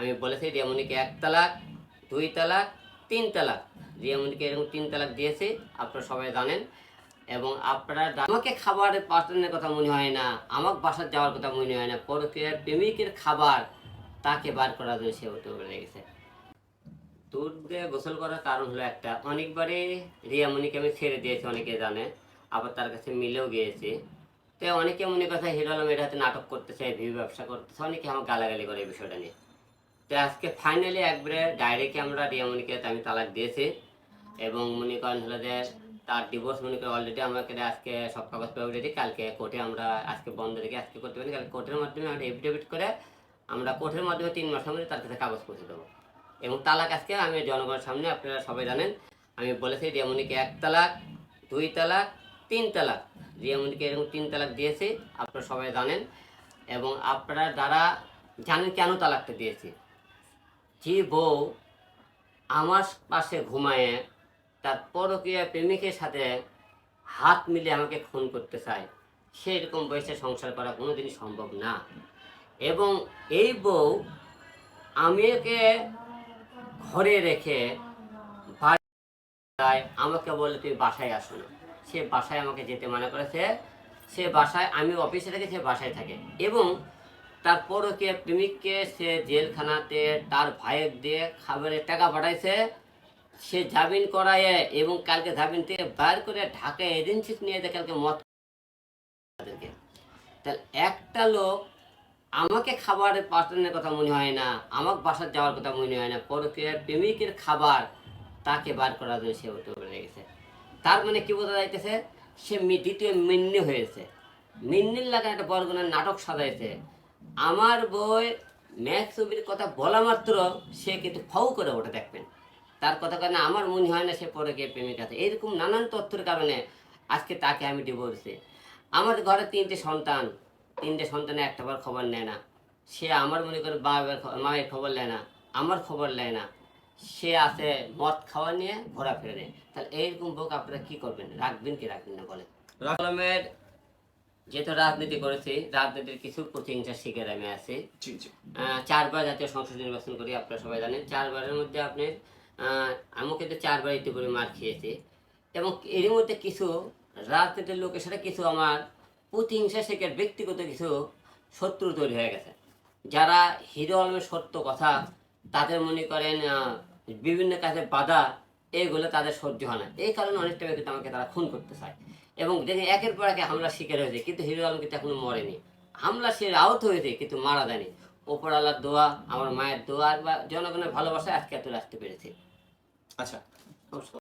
আমি বলেছি রিয়ামণিকে এক তালাক, দুই তালাক, তিন তালাক। রিয়ামণিকে এরকম তিন তালাক দিয়েছি, আপনারা সবাই জানেন। এবং আপনারা আমাকে খাবারের পাঠানোর কথা মনে হয় না আমার বাসার যাওয়ার কথা মনে হয় না, পরকীয়ার প্রেমিকের খাবার তাকে বার করার জন্য সে উঠে গেছে। দুধ গোসল করার কারণ হলো একটা। অনেকবারই রিয়ামণিকে আমি ছেড়ে দিয়েছি, অনেকে জানে। আবার তার কাছে মিলেও গিয়েছি। তো অনেকে মনে কথা হিরো আলম এর হাতে নাটক করতেছে ভিউ ব্যবসা করতেছে। অনেকে আমার গালাগালি করে এই বিষয়টা নিয়ে। তো আজকে ফাইনালি একবারে ডাইরেক্ট আমরা রিয়া রিয়ামণিকে আমি তালাক দিয়েছি এবং মনে করেন হলো যে তার ডিভোর্স মনে করেন অলরেডি আমাকে আজকে সব কাগজ পেয়ে রেডি কালকে কোর্টে আমরা আজকে বন্ধ রেখে আজকে করতে পারি কালকে কোর্টের মাধ্যমে আমরা এফিডেভিট করে আমরা কোর্টের মাধ্যমে তিন মাসের মধ্যে তার কাছে কাগজ পৌঁছে দেবো। এবং তালাক আজকে আমি জনগণের সামনে আপনারা সবাই জানেন, আমি বলেছি রিয়ামণিকে এক তালাক, দুই তালাক, তিন তালাক। রিয়ামণিকে এরকম তিন তালাক দিয়েছি, আপনারা সবাই জানেন। এবং আপনারা যারা জানেন কেন তালাকটা দিয়েছি যে বউ আমার পাশে ঘুমায়, তার পরকীয়া প্রেমিকের সাথে হাত মিলে আমাকে খুন করতে চায়, সেরকম বয়সে সংসার করা কোনোদিনই সম্ভব না। এবং এই বউ আমিকে ঘরে রেখে আমাকে বলে, তুমি বাসায় আসো না। সে বাসায় আমাকে যেতে মানা করেছে। সে বাসায়, আমি অফিসে থেকে সে বাসায় থাকে। এবং তার পরকীয়া প্রেমিককে সে জেলখানাতে তার ভাইয়ের দিয়ে খাবারের টাকা পাঠাইছে। সে জামিন করায় এবং কালকে জামিন থেকে বার করে ঢাকা এজেন্সি নিয়ে যায়, কালকে মত তাহলে একটা লোক আমাকে খাবারের পাঠানোর কথা মনে হয় না আমার বাসার যাওয়ার কথা মনে হয় না পরকীয়ার প্রেমিকের খাবার তাকে বার করার জন্য সে উঠে গেছে। তার মানে কি বোঝা যাইতেছে? সে দ্বিতীয় মিন্নি হয়েছে। মিন্নির লাগা একটা বরগুনার নাটক সাজাইছে। আমার বই ম্যাক ছবির কথা বলা মাত্র সে কিন্তু ফাউ করে ওঠে দেখবেন। তার কথা কারণে আমার মনে হয় না সে পরে গিয়ে প্রেমিক আছে এরকম নানান তথ্যের কারণে আজকে তাকে আমি ডিভোর্সে আমার ঘরে তিনটে সন্তান তিনটে সন্তানে একটা বার খবর নেয় না। সে আমার মনে করে বাবার মায়ের খবর নেয় না আমার খবর নেয় না। সে আছে মদ খাওয়া নিয়ে ঘোরাফেরা নেয়। তাহলে এইরকম বুক আপনারা কি করবেন? রাখবেন কি রাখবেন না বলেন? রাকলমের যেহেতু রাজনীতি করেছি রাজনীতির কিছু প্রতিহিংসার শিকার আমি আছি। চারবার জাতীয় সংসদ নির্বাচন করি আপনারা সবাই জানেন। চারবারের মধ্যে আপনি আহ, আমি কিন্তু চারবার ইতি করে মার খেয়েছি। এবং এর মধ্যে কিছু রাজনীতির লোকের সাথে কিছু আমার প্রতিহিংসা শেখের ব্যক্তিগত কিছু শত্রু তৈরি হয়ে গেছে। যারা হিরো আলমের সত্য কথা তাদের মনে করেন বিভিন্ন কাজে বাধা এইগুলো তাদের সহ্য হয় না। এই কারণে অনেকটা কিন্তু আমাকে তারা খুন করতে চায়। এবং দেখেন একের পর একে হামলা শিকার হয়েছে, কিন্তু হিরো আলম কিন্তু এখনও মরেনি। হামলা সে আহত হয়েছে, কিন্তু মারা যায়নি। ওপর আল্লাহর দোয়া, আমার মায়ের দোয়া বা জনগণের ভালোবাসা আজকে এত রাখতে পেরেছে। আচ্ছা